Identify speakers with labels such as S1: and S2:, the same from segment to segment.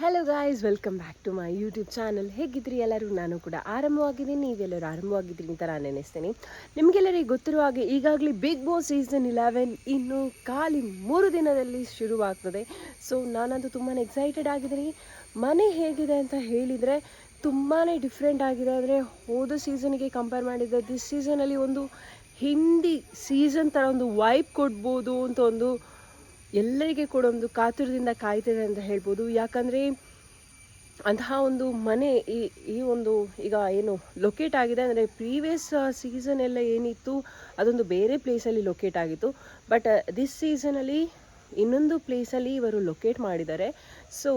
S1: Hello guys welcome back to my YouTube channel ಹೇಗಿದ್ರಿ ಎಲ್ಲರೂ? ನಾನು ಕೂಡ ಆರಂಭವಾಗಿದ್ದೀನಿ ನೀವೆಲ್ಲರೂ ಆರಂಭವಾಗಿದ್ರಿ ಅಂತ ನಾನು ನೆನೆಸ್ತೀನಿ. ನಿಮಗೆಲ್ಲರಿಗೆ ಗೊತ್ತಿರುವ ಹಾಗೆ ಈಗಾಗಲೇ ಬಿಗ್ ಬಾಸ್ ಸೀಸನ್ ಇಲೆವೆನ್ ಇನ್ನು ಖಾಲಿ ಮೂರು ದಿನದಲ್ಲಿ ಶುರುವಾಗ್ತದೆ. ಸೊ ನಾನಂತೂ ತುಂಬಾ ಎಕ್ಸೈಟೆಡ್ ಆಗಿದ್ದೀನಿ. ಮನೆ ಹೇಗಿದೆ ಅಂತ ಹೇಳಿದರೆ ತುಂಬಾ ಡಿಫ್ರೆಂಟ್ ಆಗಿದೆ. ಅಂದರೆ ಹೋದ ಸೀಸನ್ಗೆ ಕಂಪೇರ್ ಮಾಡಿದರೆ ದಿಸ್ ಸೀಸನಲ್ಲಿ ಒಂದು ಹಿಂದಿ ಸೀಸನ್ ಥರ ಒಂದು ವೈಬ್ ಕೊಡ್ಬೋದು ಅಂತ ಒಂದು ಎಲ್ಲರಿಗೆ ಕೂಡ ಒಂದು ಕಾತುರದಿಂದ ಕಾಯ್ತಿದೆ ಅಂತ ಹೇಳ್ಬೋದು. ಯಾಕಂದರೆ ಅಂತಹ ಒಂದು ಮನೆ ಈ ಈ ಒಂದು ಈಗ ಏನು ಲೊಕೇಟ್ ಆಗಿದೆ ಅಂದರೆ ಪ್ರೀವಿಯಸ್ ಸೀಸನ್ ಎಲ್ಲ ಏನಿತ್ತು, ಅದೊಂದು ಬೇರೆ ಪ್ಲೇಸಲ್ಲಿ ಲೊಕೇಟ್ ಆಗಿತ್ತು. ಬಟ್ ದಿಸ್ ಸೀಸನಲ್ಲಿ ಇನ್ನೊಂದು ಪ್ಲೇಸಲ್ಲಿ ಇವರು ಲೊಕೇಟ್ ಮಾಡಿದ್ದಾರೆ. ಸೊ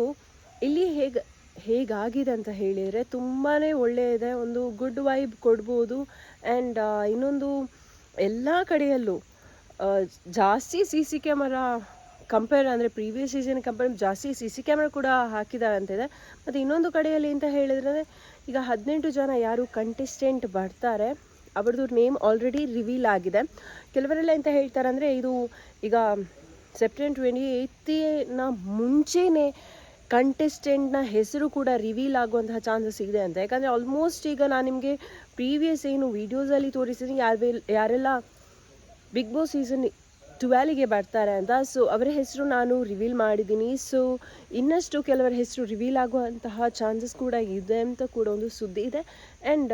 S1: ಇಲ್ಲಿ ಹೇಗೆ, ಹೇಗಾಗಿದೆ ಅಂತ ಹೇಳಿದರೆ ತುಂಬಾ ಒಳ್ಳೆಯದೆ ಒಂದು ಗುಡ್ ವೈಬ್ ಕೊಡ್ಬೋದು. ಆ್ಯಂಡ್ ಇನ್ನೊಂದು ಎಲ್ಲ ಕಡೆಯಲ್ಲೂ ಜಾಸ್ತಿ ಸಿ ಸಿ ಕ್ಯಾಮರಾ ಕಂಪೇರ್ ಅಂದರೆ ಪ್ರೀವಿಯಸ್ ಸೀಸನ್ ಕಂಪೇರ್ ಜಾಸ್ತಿ ಸಿ ಸಿ ಕ್ಯಾಮ್ರಾ ಕೂಡ ಹಾಕಿದ್ದಾರೆ ಅಂತಿದೆ. ಮತ್ತು ಇನ್ನೊಂದು ಕಡೆಯಲ್ಲಿ ಅಂತ ಹೇಳಿದ್ರೆ, ಈಗ ಹದಿನೆಂಟು ಜನ ಯಾರು ಕಂಟೆಸ್ಟೆಂಟ್ ಬರ್ತಾರೆ, ಅವ್ರದ್ದು ನೇಮ್ ಆಲ್ರೆಡಿ ರಿವೀಲ್ ಆಗಿದೆ. ಕೆಲವರೆಲ್ಲ ಎಂತ ಹೇಳ್ತಾರೆ ಅಂದರೆ, ಇದು ಈಗ ಸೆಪ್ಟೆಂಬರ್ ಟ್ವೆಂಟಿ ಏಯ್ತಿನ ಮುಂಚೆನೇ ಕಂಟೆಸ್ಟೆಂಟ್ನ ಹೆಸರು ಕೂಡ ರಿವೀಲ್ ಆಗುವಂತಹ ಚಾನ್ಸಸ್ ಇದೆ ಅಂತ. ಯಾಕಂದರೆ ಆಲ್ಮೋಸ್ಟ್ ಈಗ ನಾನು ನಿಮಗೆ ಪ್ರೀವಿಯಸ್ ಏನು ವೀಡಿಯೋಸಲ್ಲಿ ತೋರಿಸಿದ್ದೀನಿ ಯಾರು ಯಾರೆಲ್ಲ ಬಿಗ್ ಬಾಸ್ ಸೀಸನ್ ಟ್ವೆಲ್ಗೆ ಬರ್ತಾರೆ ಅಂತ. ಸೊ ಅವರ ಹೆಸರು ನಾನು ರಿವೀಲ್ ಮಾಡಿದ್ದೀನಿ. ಸೊ ಇನ್ನಷ್ಟು ಕೆಲವರ ಹೆಸರು ರಿವೀಲ್ ಆಗುವಂತಹ ಚಾನ್ಸಸ್ ಕೂಡ ಇದೆ ಅಂತ ಕೂಡ ಒಂದು ಸುದ್ದಿ ಇದೆ. ಆ್ಯಂಡ್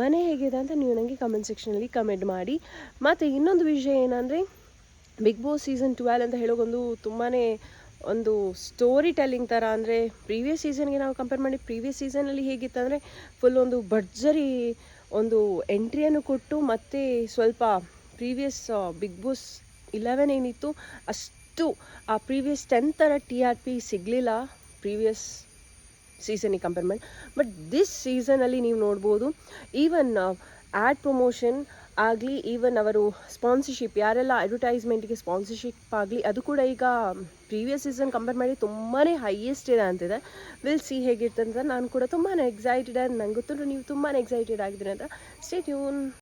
S1: ಮನೆ ಹೇಗಿದೆ ಅಂತ ನೀವು ನನಗೆ ಕಮೆಂಟ್ ಸೆಕ್ಷನಲ್ಲಿ ಕಮೆಂಟ್ ಮಾಡಿ. ಮತ್ತು ಇನ್ನೊಂದು ವಿಷಯ ಏನಂದರೆ ಬಿಗ್ ಬಾಸ್ ಸೀಸನ್ ಟ್ವೆಲ್ ಅಂತ ಹೇಳೋಗೊಂದು ತುಂಬಾ ಒಂದು ಸ್ಟೋರಿ ಟೆಲ್ಲಿಂಗ್ ಥರ ಅಂದರೆ ಪ್ರೀವಿಯಸ್ ಸೀಸನ್ಗೆ ನಾವು ಕಂಪೇರ್ ಮಾಡಿ ಪ್ರೀವಿಯಸ್ ಸೀಸನಲ್ಲಿ ಹೇಗಿತ್ತು ಅಂದರೆ ಫುಲ್ ಒಂದು ಭರ್ಜರಿ ಒಂದು ಎಂಟ್ರಿಯನ್ನು ಕೊಟ್ಟು ಮತ್ತೆ ಸ್ವಲ್ಪ ಪ್ರೀವಿಯಸ್ ಬಿಗ್ ಬಾಸ್ ಇಲೆವೆನ್ ಏನಿತ್ತು, ಅಷ್ಟು ಆ ಪ್ರೀವಿಯಸ್ ಟೆನ್ ಥರ ಟಿ ಆರ್ ಪಿ ಸಿಗಲಿಲ್ಲ, ಪ್ರೀವಿಯಸ್ ಸೀಸನಿಗೆ ಕಂಪೇರ್ ಮಾಡಿ. ಬಟ್ ದಿಸ್ ಸೀಸನಲ್ಲಿ ನೀವು ನೋಡ್ಬೋದು ಈವನ್ ಆ್ಯಡ್ ಪ್ರಮೋಷನ್ ಆಗಲಿ ಈವನ್ ಅವರು ಸ್ಪಾನ್ಸರ್ಶಿಪ್ ಯಾರೆಲ್ಲ ಅಡ್ವರ್ಟೈಸ್ಮೆಂಟ್ಗೆ ಸ್ಪಾನ್ಸರ್ಶಿಪ್ ಆಗಲಿ, ಅದು ಕೂಡ ಈಗ ಪ್ರೀವಿಯಸ್ ಸೀಸನ್ ಕಂಪೇರ್ ಮಾಡಿ ತುಂಬಾ ಹೈಯೆಸ್ಟ್ ಇದೆ ಅಂತಿದೆ. ವಿಲ್ ಸಿ ಹೇಗಿರ್ತಂತ ನಾನು ಕೂಡ ತುಂಬಾ ಎಕ್ಸೈಟೆಡ್ ಆ್ಯಂಡ್ ನಂಗೆ ಗೊತ್ತು ನೀವು ತುಂಬಾ ಎಕ್ಸೈಟೆಡ್ ಆಗಿದ್ದೀರಿ ಅಂತ. Stay tune